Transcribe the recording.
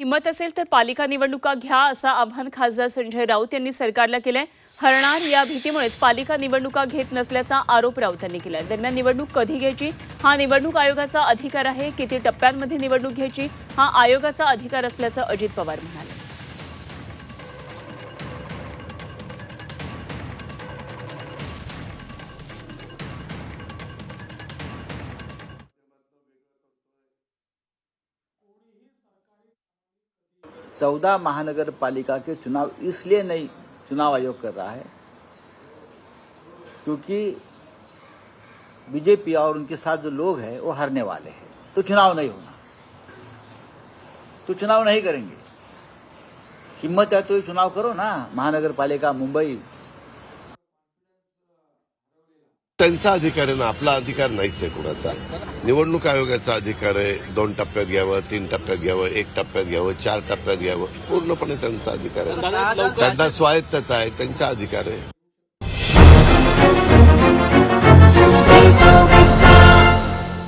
हिंमत असेल तर पालिका निवडणुका घ्या असं आवाहन खासदार संजय राऊत यांनी सरकारला केलंय. हरणार या भीतीमुळेच पालिका निवडणुका घेत नसल्याचा आरोप राऊत यांनी केलाय. दरम्यान निवडणूक कधी घ्यायची? हा निवडणूक आयोगाचा अधिकार आहे. किती टप्प्यांमध्ये निवडणूक घ्यायची? हा आयोगाचा अधिकार असल्याचं अजित पवार म्हणाले. चौदह महानगर पालिका के चुनाव, इसलिए नहीं, चुनाव आयोग कर रहा है। क्योंकि बीजेपी और उनके साथ जो लोग हैं, वो हारने वाले हैं। तो चुनाव नहीं होना। तो चुनाव नहीं करेंगे। हिम्मत है तो ये चुनाव करो ना। महानगर पालिका मुंबई त्यांचा अधिकार आहे ना आपला अधिकार नाहीच आहे कुणाचा. निवडणूक आयोगाचा अधिकार आहे दोन टप्प्यात घ्यावं तीन टप्प्यात घ्यावं एक टप्प्यात घ्यावं चार टप्प्यात घ्यावं पूर्णपणे त्यांचा अधिकार आहे. त्यांना स्वायत्तता आहे त्यांचा अधिकार आहे.